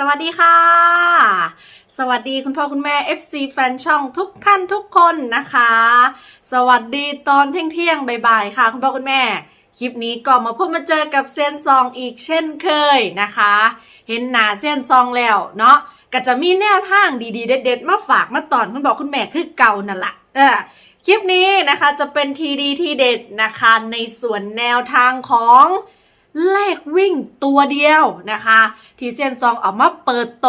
สวัสดีค่ะ สวัสดีคุณพ่อคุณแม่ FC แฟนช่องทุกท่านทุกคนนะคะ สวัสดีตอนเที่ยงเที่ยงๆบ่ายๆค่ะ คุณพ่อคุณแม่ คลิปนี้ก็มาพบมาเจอกับเซียนซองอีกเช่นเคยนะคะ เห็นหนาเซียนซองแล้วเนาะก็จะมีแนวทางดีๆ เด็ดๆ มาฝากมาตอนคุณบอกคุณแม่คือเก่านั่นแหละเออคลิปนี้นะคะจะเป็นทีดีทีเด็ดนะคะในส่วนแนวทางของ เลขวิ่งตัวเดียวนะคะ ที่เซียนซองออกมาเปิดโต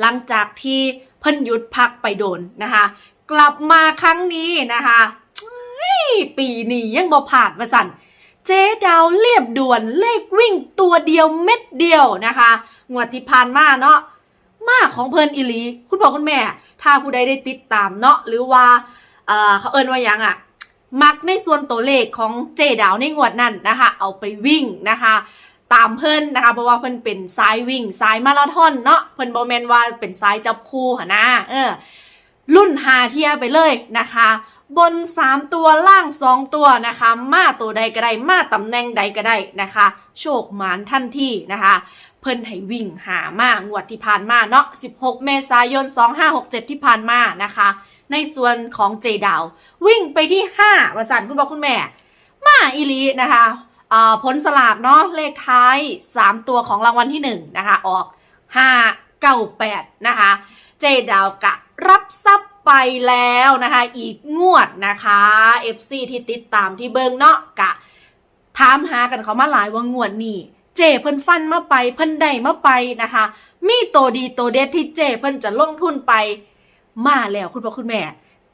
หลังจากที่เพิ่นหยุดพักไปโดนนะคะ กลับมาครั้งนี้นะคะปีนี้ยังบ่ผ่านมาสั่นเจ๊ดาวเรียบด่วนเลขวิ่งตัวเดียวเม็ดเดียวนะคะงวดที่ผ่านมาเนาะมาของเพิ่นอิลี คุณพ่อคุณแม่ ถ้าผู้ใดได้ติดตามเนาะหรือว่า เออเขาเอิ้นว่ายังอะ มักในส่วนตัวเลขของเจดาวในงวดนั้นนะคะ เอาไปวิ่งนะคะตามเพิ่นนะคะเพราะว่าเพิ่นเป็นสายวิ่งสายมาราธอนเนาะเพิ่นบอแมนว่าเป็นสายจับคู่หนะเออรุ่นหาเทียไปเลยนะคะ บน 3 ตัวล่าง 2 ตัวนะคะ มาตัวใดก็ได้มาตำแหน่งใดก็ได้นะคะ โชคหมานทันที่นะคะ เพิ่นให้วิ่งหามางวดที่ผ่านมาเนาะ16 เมษายน 2567 ที่ผ่านมานะคะ ในส่วนของเจดาว วิ่งไปที่5วสันคุณบอกคุณแม่ มาอีหลีนะคะผลสลากเนาะเลขท้าย 3 ตัวของรางวัลที่1นะคะออก 5 9 8นะคะเจดาวกะรับทรัพย์ไปแล้วนะคะอีกงวดนะคะ FC ที่ติดตามที่เบิงเนาะกะถามหากันเขามาหลายว่างวดนี้เจเพิ่นฟันมาไปเพิ่นได้มาไปนะคะ มีโตวดีโตวเด็ดที่เจเพิ่นจะลงทุนไป มาแล้วคุณพ่อคุณแม่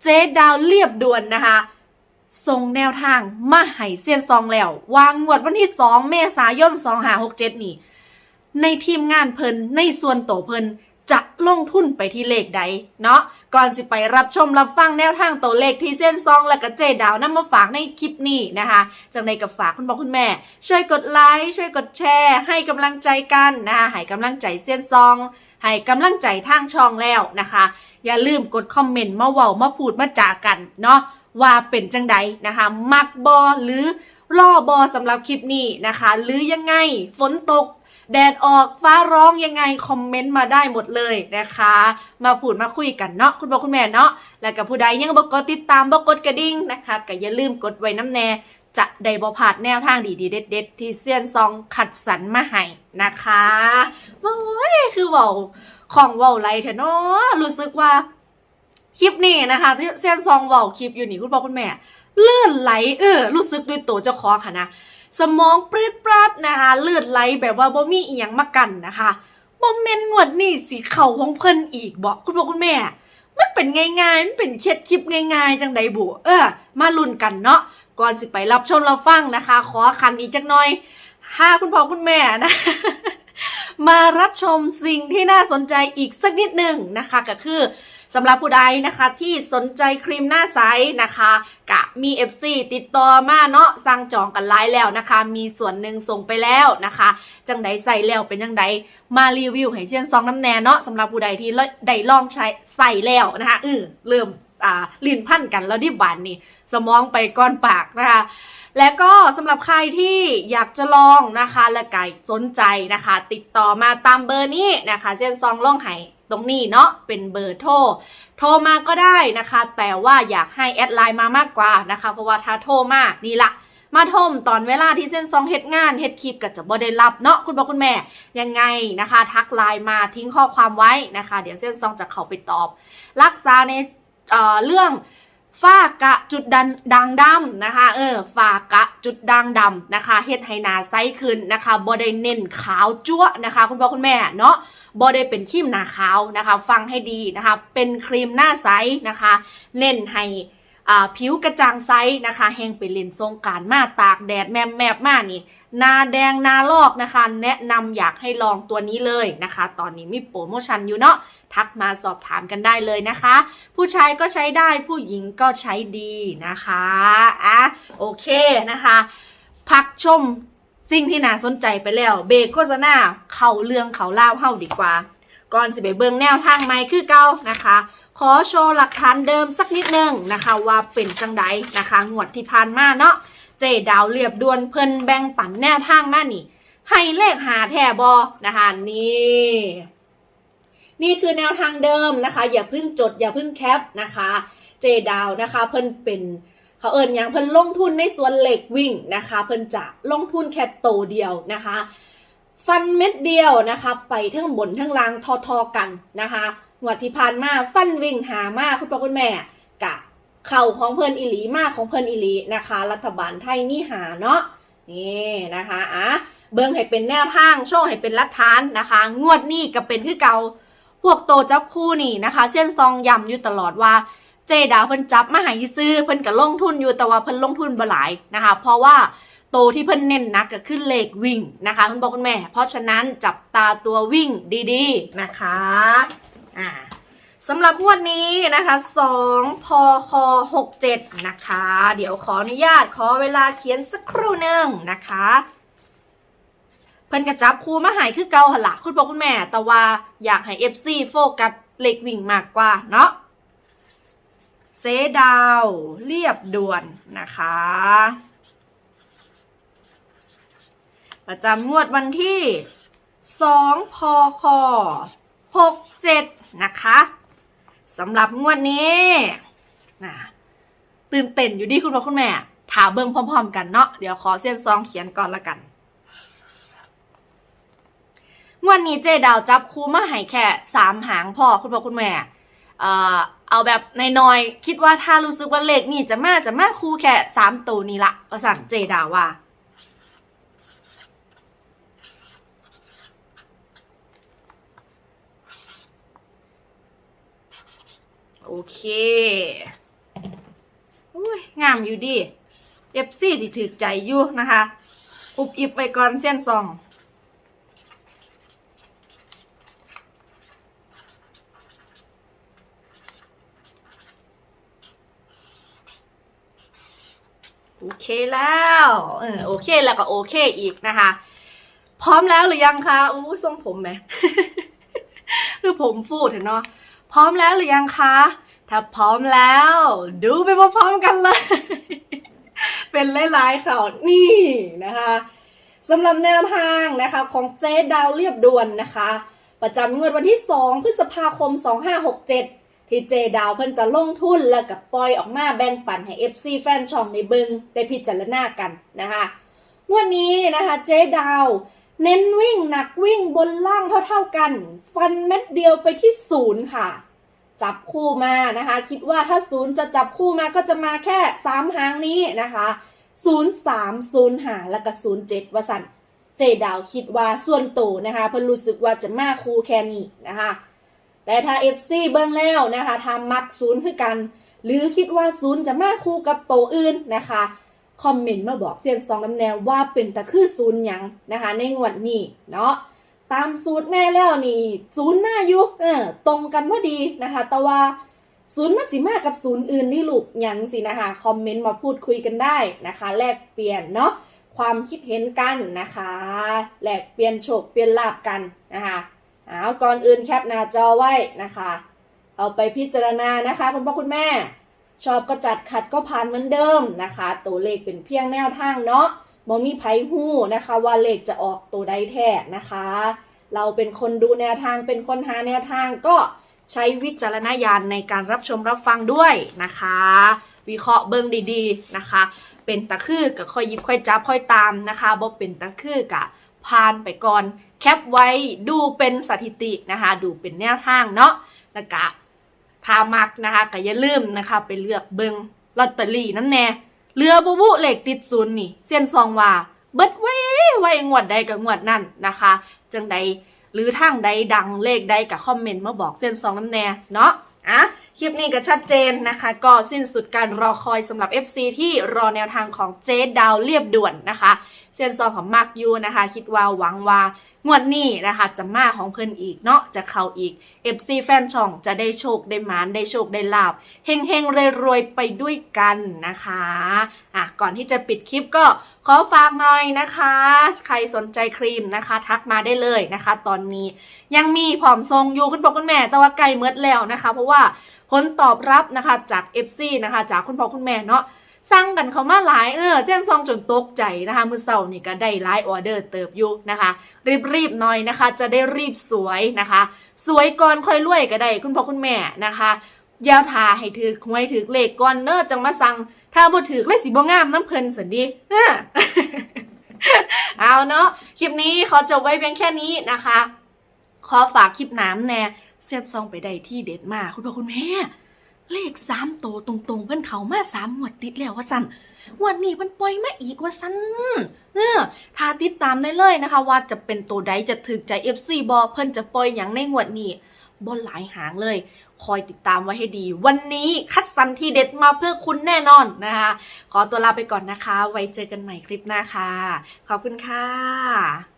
เจ๊ดาวเรียบด่วนนะคะส่งแนวทางมาให้เซียนซองแล้ว วางงวดวันที่ 2 เมษายน2567 นี่ ในทีมงานเพิ่นในส่วนโตวเพิ่นจะลงทุนไปที่เลขใดเนาะก่อนสิไปรับชมรับฟังแนวทางตัวเลขที่เส้นซองและก็เจดาวนำมาฝากในคลิปนี้นะคะจังในกับฝากคุณพ่อคุณแม่ ช่วยกดไลค์ช่วยกดแชร์ ให้กำลังใจกันนะคะให้กำลังใจเส้นซอง ให้กำลังใจทางช่องแล้วนะคะ อย่าลืมกดคอมเมนต์มาเว้ามาพูดมาจากันเนาะว่าเป็นจังใดนะคะ มักบอหรือล่อบอสำหรับคลิปนี้นะคะ หรือยังไงฝนตก แดดออกฟ้าร้องยังไง คอมเมนต์มาได้หมดเลยนะคะ มาพูดมาคุยกันเนาะคุณพ่อคุณแม่เนาะแล้วกับผู้ใดยังบ่กดติดตามบ่กดกระดิ่งนะคะก็อย่าลืมกดไว้น้ำแน่ จะได้บ่พลาดแนวทางดีๆ เด็ด ๆ ที่เซียนซองขัดสรรมาให้นะคะโอ้ยคือเว้าของเว้าไรเถอะเนาะรู้สึกว่าคลิปนี้นะคะที่เซียนซองเว้าคลิปอยู่นี่คุณพ่อคุณแม่ เลื่อนไหลเออรู้สึกด้วยตัวเจ้าของค่ะนะสมองปรีดปราดนะคะเลือดไหลแบบว่าบ่มีอีหยังมากันนะคะบ่แม่นงวดนี่สิเข้าของเพิ่นอีกบ่คุณพ่อคุณแม่ มันเป็นง่ายๆมันเป็นเคล็ดคลิปง่ายๆ จังใดบุเออ มาลุ้นกันเนาะ ก่อนสิไปรับชมรับฟังนะคะ ขอคันอีกจักหน่อยถ้าคุณพ่อคุณแม่นะ มารับชมสิ่งที่น่าสนใจอีกสักนิดหนึ่งนะคะก็คือสำหรับผู้ใดนะคะที่สนใจครีมหน้าใสนะคะกะมี FC ติดต่อมาเนาะสั่งจองกันไลน์แล้วนะคะ มีส่วนหนึ่งส่งไปแล้วนะคะ จังใดใส่แล้วเป็นจังใดมารีวิวให้เชียนซองน้ำแน่เนาะสำหรับผู้ใดที่ได้ลองใช้ใส่แล้วนะคะเออเริ่ม อ่าลิ้นพันกันแล้วดิบานนี่ สมองไปก้อนปากนะคะและก็สำหรับใครที่อยากจะลองนะคะและไก่สนใจนะคะ ติดต่อมาตามเบอร์นี้นะคะเส้นซองล่องไห้ตรงนี้เนาะเป็นเบอร์โทรโทรมาก็ได้นะคะ แต่ว่าอยากให้แอดไลน์มามากกว่านะคะ เพราะว่าถ้าโทรมานี่ละมาโทมตอนเวลาที่เส้นซองเฮ็ดงานเฮ็ดคลิปก็จะบ่ได้รับเนาะคุณพ่อคุณแม่ยังไงนะคะ ทักไลน์มาทิ้งข้อความไว้นะคะ เดี๋ยวเส้นซองจะเข้าไปตอบ รักษาใน เอ่อเรื่องฝ้ากะจุดดันด่างดำนะคะเออฝ้ากะจุดด่างดำนะคะเฮ็ดให้หนาไซขึ้นนะคะบอได้เน้นขาวจั๊วนะคะ คุณพ่อคุณแม่เนาะบอได้เป็นครีมหน้าขาวนะคะ ฟังให้ดีนะคะ เป็นครีมหน้าใสนะคะ เน้นให้ ผิวกระจ่างใสนะคะแห้งไปเล่นสงการมาตากแดดแมบแมบมากนี่นาแดงนาลอกนะคะ แนะนำอยากให้ลองตัวนี้เลยนะคะ ตอนนี้มีโปรโมชั่นอยู่เนาะทักมาสอบถามกันได้เลยนะคะ ผู้ชายก็ใช้ได้ผู้หญิงก็ใช้ดีนะคะอะโอเคนะคะ พักชมสิ่งที่น่าสนใจไปแล้ว เบรกโฆษณาเข่าเรื่องเขาเล่าเฮ้าดีกว่า ก่อนสิไปเบิ่งแนวทางใหม่คือเก่านะคะ ขอโชว์หลักฐานเดิมสักนิดนึงนะคะ ว่าเป็นจังไดนะคะงวดที่ผ่านมาเนาะเจดาวเรียบด่วนเพิ่นแบ่งปันแนวทางมานี่ ให้เลขหาแท่บอนะคะนี่นี่คือแนวทางเดิมนะคะ อย่าเพิ่งจดอย่าเพิ่งแคปนะคะ เจดาวนะคะ เพิ่นเป็นเขาเอิญอย่างเพิ่นลงทุนในส่วนเหล็กวิ่งนะคะ เพิ่นจะลงทุนแค่โตเดียวนะคะ ฟันเม็ดเดียวนะคะไปทั้งบนทั้งล่างทอๆกันนะคะงวดที่ผ่านมาฟันวิ่งหามากคุณพ่อคุณแม่กะเข่าของเพิ่นอิหลีมากของเพิ่นอิหลีนะคะ รัฐบาลไทยมีหาเนาะนี่นะคะอะเบิ่งให้เป็นแนวทางโชว์ให้เป็นลักฐานนะคะ งวดนี้ก็เป็นคือเก่าพวกโตจับคู่นี่นะคะ เส้นซองย้ำอยู่ตลอดว่าเจดาวเพิ่นจับมาหายซื้อเพิ่นก็ลงทุนอยู่แต่ว่าเพิ่นลงทุนบ่หลายนะคะ เพราะว่า โตที่เพิ่นเน้นนักก็คือเลขวิ่งนะคะคุณบอคุณแม่ เพราะฉะนั้นจับตาตัววิ่งดีๆนะคะอ่าสำหรับงวดนี้นะคะ 2 พค 67 นะคะ เดี๋ยวขออนุญาตขอเวลาเขียนสักครู่หนึ่งนะคะ เพิ่นกระจับครูมาหายคือเกาหนละคุณพ่อคุณแม่ แต่ว่าอยากให้ FC โฟกัสเลขวิ่งมากกว่าเนาะเจ๊ดาว เรียบด่วนนะคะ ประจำงวดวันที่ 2 พค 67 นะคะสำหรับงวดนี้นะตื่นเต้นอยู่ดีคุณพ่อคุณแม่ ถามเบิ่งพร้อมๆ กันเนาะเดี๋ยวขอเส้นซองเขียนก่อนละกันงวดนี้เจดาวจับคู่มาให้แค่สามหางพอคุณพ่อคุณแม่เอ่อเอาแบบในน้อยๆคิดว่าถ้ารู้สึกว่าเลขนี่จะมาจะมาคู่แค่สามตัวนี้ละประสันเจดาว่า โอเคอุ้ยงามอยู่ดิเอฟซีสิถือใจอยู่นะคะ อุบอิบไปก่อนเส้นซองโอเคแล้วเออโอเคแล้วก็โอเคอีกนะคะ พร้อมแล้วหรือยังคะอู้ทรงผมไหม คือผมฟูดเห็นเนาะ ร้อมแล้วหรือยังคะ ถ้าพร้อมแล้ว ดูไปพร้อมๆกันเลย เป็นหลายๆข่าวนี่นะคะสำหรับแนวทางนะคะของเจ๊ดาวเรียบด่วนนะคะ ประจำงวดวันที่ 2 พฤษภาคม 2567 ที่เจดาวเพิ่นจะลงทุนแล้วกับปล่อยออกมาแบ่งปันให้ FC แฟนช่องในเบิงได้พิจารณากันนะคะงวันนี้นะคะเจดาวเน้นวิ่งหนักวิ่งบนล่างเท่าๆกัน ฟันเม็ดเดียวไปที่ศูนย์ค่ะ จับคู่มานะคะ คิดว่าถ้าศูนย์จะจับคู่มาก็จะมาแค่สามหางนี้นะคะศูนย์สามศูนย์หาแล้วก็ศูนย์เจ็ดวสันเจดาวคิดว่าส่วนโตนะคะ เพิ่นรู้สึกว่าจะมาคู่แค่นี้นะคะ แต่ถ้า FC เบิ้งแล้วนะคะทำมักศูนย์คือกัน หรือคิดว่าศูนย์จะมาคู่กับโตอื่นนะคะคอมเมนต์มาบอกเซียนสองน้ำแนวว่าเป็นตะคือศูนย์ยังนะคะ ในงวดนี้เนาะ ตามสูตรแม่แล้วนี่ศูนย์มาอยู่เออตรงกันพอดีนะคะ แต่ว่าศูนย์มันสิมากับศูนย์อื่นนี่ลูกยังสินะคะคอมเมนต์มาพูดคุยกันได้นะคะ แลกเปลี่ยนเนาะความคิดเห็นกันนะคะแลกเปลี่ยนโชคเปลี่ยนลาบกันนะคะเอาก่อนอื่นแคปหน้าจอไว้นะคะ เอาไปพิจารณานะคะคุณพ่อคุณแม่ ชอบก็จัดขัดก็ผ่านเหมือนเดิมนะคะ ตัวเลขเป็นเพียงแนวทางเนาะ บ่มีไผหู้นะคะว่าเลขจะออกตัวใดแท้นะคะ เราเป็นคนดูแนวทางเป็นคนหาแนวทางก็ใช้วิจารณญาณในการรับชมรับฟังด้วยนะคะ วิเคราะห์เบิ่งดีๆนะคะ เป็นตะคือกับค่อยยิบค่อยจับค่อยตามนะคะบ่เป็นตะคือกะผ่านไปก่อน แคปไว้ดูเป็นสถิตินะคะ ดูเป็นแนวทางเนาะแล้วก็ถ้ามักนะคะก็อย่าลืมนะคะ ไปเลือกเบิงลอตเตอรี่นั่นแน่ เรือบุบุเหล็กติดศูนย์นี่ เส้นซองว่า เบิดไว้ไว้งวดใดกับงวดนั่นนะคะ จังใดหรือทางใดดังเลขใดกับคอมเมนต์มาบอกเส้นซองน้ำแน่เนาะ อะคลิปนี้ก็ชัดเจนนะคะ ก็สิ้นสุดการรอคอยสำหรับ FC ที่รอแนวทางของเจ๊ดาวเรียบด่วนนะคะเส้นซองของมาร์กยูนะคะ คิดว่าหวังว่างวดนี้นะคะ จะมาของเพิ่นอีกเนาะจะเข้าอีก FC แฟนช่องจะได้โชคได้หมานได้โชคได้ลาบเฮงเฮงรวยรวยไปด้วยกันนะคะอะก่อนที่จะปิดคลิปก็ ขอฝากหน่อยนะคะ ใครสนใจครีมนะคะ ทักมาได้เลยนะคะ ตอนนี้ยังมีผอมทรงอยู่คุณพ่อคุณแม่แต่ว่าไกลเมืดแล้วนะคะ เพราะว่าผลตอบรับนะคะจาก FC นะคะ จากคุณพ่อคุณแม่เนาะสั่งกันเขามาหลายเออเจ้นซองจนตกใจนะคะมือเสาร์นี่ก็ได้ไลน์ออเดอร์เติบอยู่นะคะ รีบๆหน่อยนะคะ จะได้รีบสวยนะคะ สวยก่อนค่อยรวยก็ได้คุณพ่อคุณแม่นะคะยาวทาให้ถือหวยถือเลขก่อนเนอะจังมาสั่ง ถ้าบ่ถือเลยสิบ่งามน้ำเพลินสันดีเออเอาเนาะคลิปนี้ขอจบไว้เพียงแค่นี้นะคะ ขอฝากคลิปน้ำแน่เสียดซองไปได้ที่เด็ดมากคุณพ่อคุณแม่เลขสามโตตรงๆ เพิ่อนเขามาสามหมวดติดแล้วว่าสันวันนี้เพิ่นปล่อยมาอีกว่าสันเออถ้าติดตามได้เลยนะคะ ว่าจะเป็นตัวใดจะถึกใจ FC บอเพิ่นจะปล่อยอย่างในงวดนี้บนหลายหางเลย คอยติดตามไว้ให้ดี วันนี้คัดสรรที่เด็ดมาเพื่อคุณแน่นอนนะคะ ขอตัวลาไปก่อนนะคะ ไว้เจอกันใหม่คลิปหน้าค่ะ ขอบคุณค่ะ